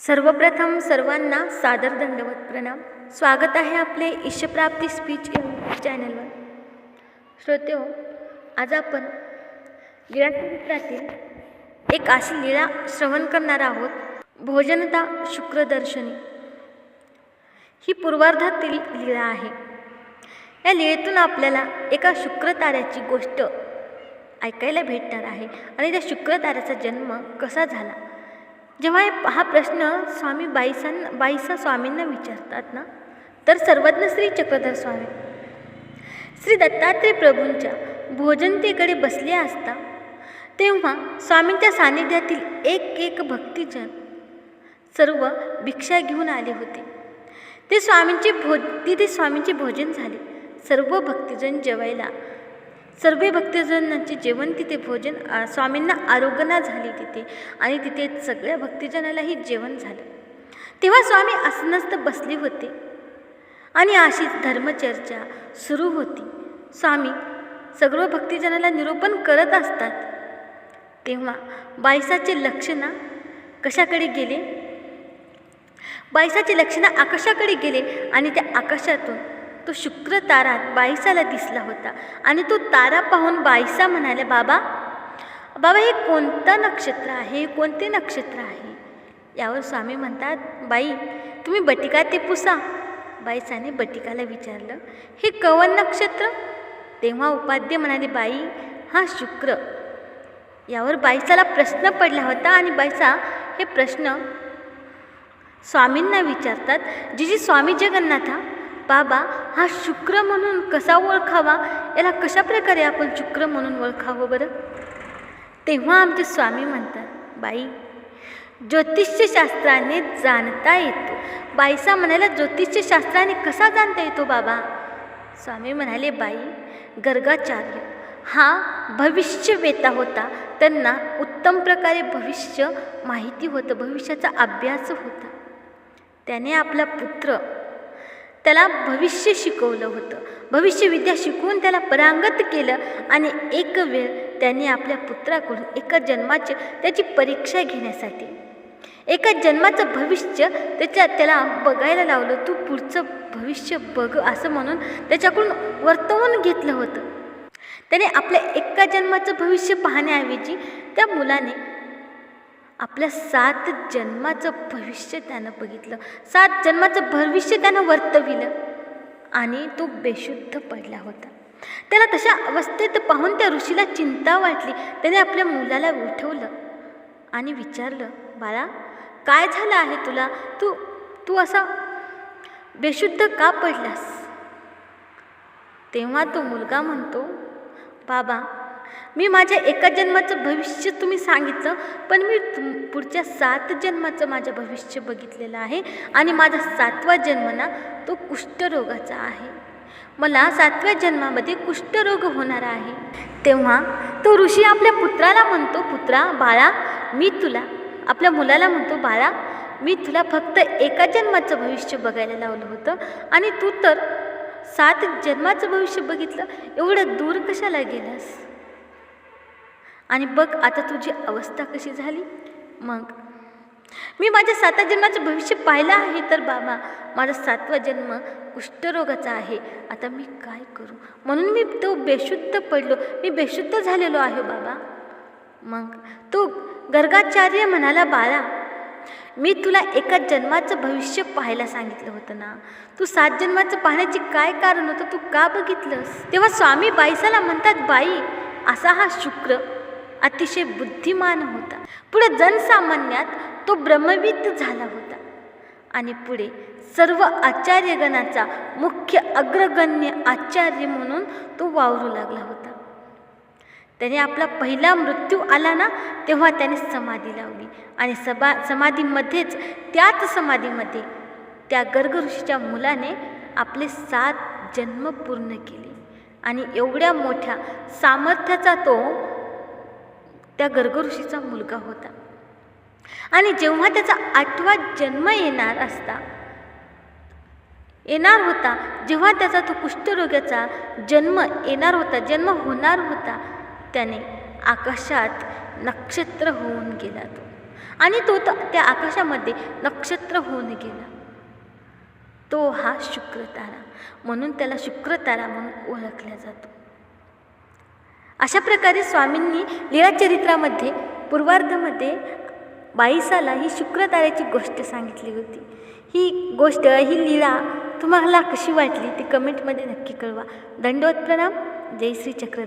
सर्वप्रथम सर्वांना सादर दंडवत प्रणाम. स्वागत आहे आपले ईशप्राप्ती स्पीच चॅनलवर श्रोते हो आज आपण लीळा एक अशी लीळा श्रवण करणार आहोत भोजनता शुक्रदर्शनी. ही पूर्वार्धातील लीळा आहे. या लीळेतून आपल्याला एका शुक्रताऱ्याची गोष्ट ऐकायला भेटणार आहे आणि त्या शुक्रताऱ्याचा जन्म कसा झाला? जेव्हा हा प्रश्न स्वामी बाईसां बाईसा स्वामींना विचारतात ना तर सर्वज्ञ श्री चक्रधर स्वामी श्री दत्तात्रय प्रभूंच्या भोजनतेकडे बसले असता तेव्हा स्वामींच्या सानिध्यातील एक एक भक्तिजन सर्व भिक्षा घेऊन आले होते. ते स्वामींचे भो तिथे स्वामींचे भोजन झाले. सर्व भक्तिजन जेवायला सर्व भक्तजनांचे जेवण तिथे भोजन स्वामींना आरोग्यना झाली तिथे आणि तिथे सगळ्या भक्तिजनालाही जेवण झालं. तेव्हा स्वामी आसनस्थ बसले होते आणि अशीच धर्मचर्चा सुरू होती. स्वामी सर्व भक्तिजनाला निरूपण करत असतात. तेव्हा बायसाचे लक्षणं कशाकडे गेले? बायसाचे लक्षणं आकाशाकडे गेले आणि त्या आकाशातून तो शुक्र तारात बाईसाला दिसला होता आणि तो तारा पाहून बाईसा म्हणाल्या बाबा बाबा हे कोणतं नक्षत्र आहे? हे कोणते नक्षत्र आहे? यावर स्वामी म्हणतात बाई तुम्ही बटिका ते पुसा. बाईसाने बटिकाला विचारलं हे कवन नक्षत्र? तेव्हा उपाध्य म्हणाले बाई हा शुक्र. यावर बाईसाला प्रश्न पडला होता आणि बाईसा हे प्रश्न स्वामींना विचारतात जी जी स्वामी जगन्नाथा बाबा हा शुक्र म्हणून कसा ओळखावा? याला कशा प्रकारे आपण शुक्र म्हणून ओळखावं बरं? तेव्हा आमचे स्वामी म्हणतात बाई ज्योतिष्यशास्त्राने जाणता येतो. बाईसा म्हणायला ज्योतिष्यशास्त्राने कसा जाणता येतो बाबा? स्वामी म्हणाले बाई गर्गाचार्य हा भविष्यवेता होता. त्यांना उत्तम प्रकारे भविष्य माहिती होतं भविष्याचा अभ्यास होता. त्याने आपला पुत्र त्याला भविष्य शिकवलं होतं. भविष्यविद्या शिकवून त्याला परांगत केलं आणि एक वेळ त्याने आपल्या पुत्राकडून एका जन्माची त्याची परीक्षा घेण्यासाठी एका जन्माचं भविष्य त्याच्या त्याला बघायला लावलं तू पुढचं भविष्य बघ असं म्हणून त्याच्याकडून वर्तवून घेतलं होतं. त्याने आपल्या एका जन्माचं भविष्य पाहण्याऐवजी त्या मुलाने आपल्या सात जन्माचं भविष्य त्यानं बघितलं. सात जन्माचं भविष्य त्यानं वर्तविलं. आणि तो बेशुद्ध पडला होता. त्याला तशा अवस्थेत पाहून त्या ऋषीला चिंता वाटली. त्याने आपल्या मुलाला उठवलं आणि विचारलं बाळा काय झालं आहे तुला? तू तू असा बेशुद्ध का पडलास? तेव्हा तो मुलगा म्हणतो बाबा मी माझ्या एका जन्माचं भविष्य तुम्ही सांगितलं पण मी तुम पुढच्या सात जन्माचं माझं भविष्य बघितलेलं आहे आणि माझा सातवा जन्म ना तो कुष्ठरोगाचा आहे. मला सातव्या जन्मामध्ये कुष्ठरोग होणार आहे. तेव्हा तो ऋषी आपल्या पुत्राला म्हणतो पुत्रा बाळा मी तुला आपल्या मुलाला म्हणतो बाळा मी तुला फक्त एका जन्माचं भविष्य बघायला लावलं होतं आणि तू तर सात जन्माचं भविष्य बघितलं एवढं दूर कशाला गेलास? आणि बघ आता तुझी अवस्था कशी झाली? मग मी माझ्या सातव्या जन्माचं भविष्य पाहिलं आहे तर बाबा माझा सातवा जन्म कुष्ठरोगाचा आहे. आता मी काय करू? म्हणून मी तो बेशुद्ध पडलो. मी बेशुद्ध झालेलो आहे बाबा. मग तो गर्गाचार्य म्हणाला बाळा मी तुला एका जन्माचं भविष्य पाहायला सांगितलं होतं ना. तू सात जन्माचं पाहण्याचे काय कारण होतं तू का बघितलंस? तेव्हा स्वामी बाईसाला म्हणतात बाई असा हा शुक्र अतिशय बुद्धिमान होता. पुढे जनसामान्यात तो ब्रह्मविद झाला होता. आणि पुढे सर्व आचार्यगणाचा मुख्य अग्रगण्य आचार्य म्हणून तो वावरू लागला होता. त्याने आपला पहिला मृत्यू आला ना तेव्हा त्याने समाधी लावली. आणि सभा समाधीमध्येच त्याच समाधीमध्ये त्या गर्ग ऋषीच्या मुलाने आपले सात जन्म पूर्ण केले. आणि एवढ्या मोठ्या सामर्थ्याचा तो त्या गर्ग ऋषीचा मुलगा होता. आणि जेव्हा त्याचा आठवा जन्म येणार असता येणार होता जेव्हा त्याचा तो कुष्ठरोग्याचा जन्म येणार होता जन्म होणार होता त्याने आकाशात नक्षत्र होऊन गेला तो. आणि तो त्या आकाशामध्ये नक्षत्र होऊन गेला. तो हा शुक्रतारा. म्हणून त्याला शुक्रतारा म्हणून ओळखला जातो. अशा प्रकारे स्वामींनी लीळाचरित्रामध्ये पूर्वार्धमध्ये बाईसाला ही शुक्रताऱ्याची गोष्ट सांगितली होती. ही गोष्ट ही लीळा तुम्हाला कशी वाटली ती कमेंटमध्ये नक्की कळवा. दंडवत प्रणाम. जय श्री चक्र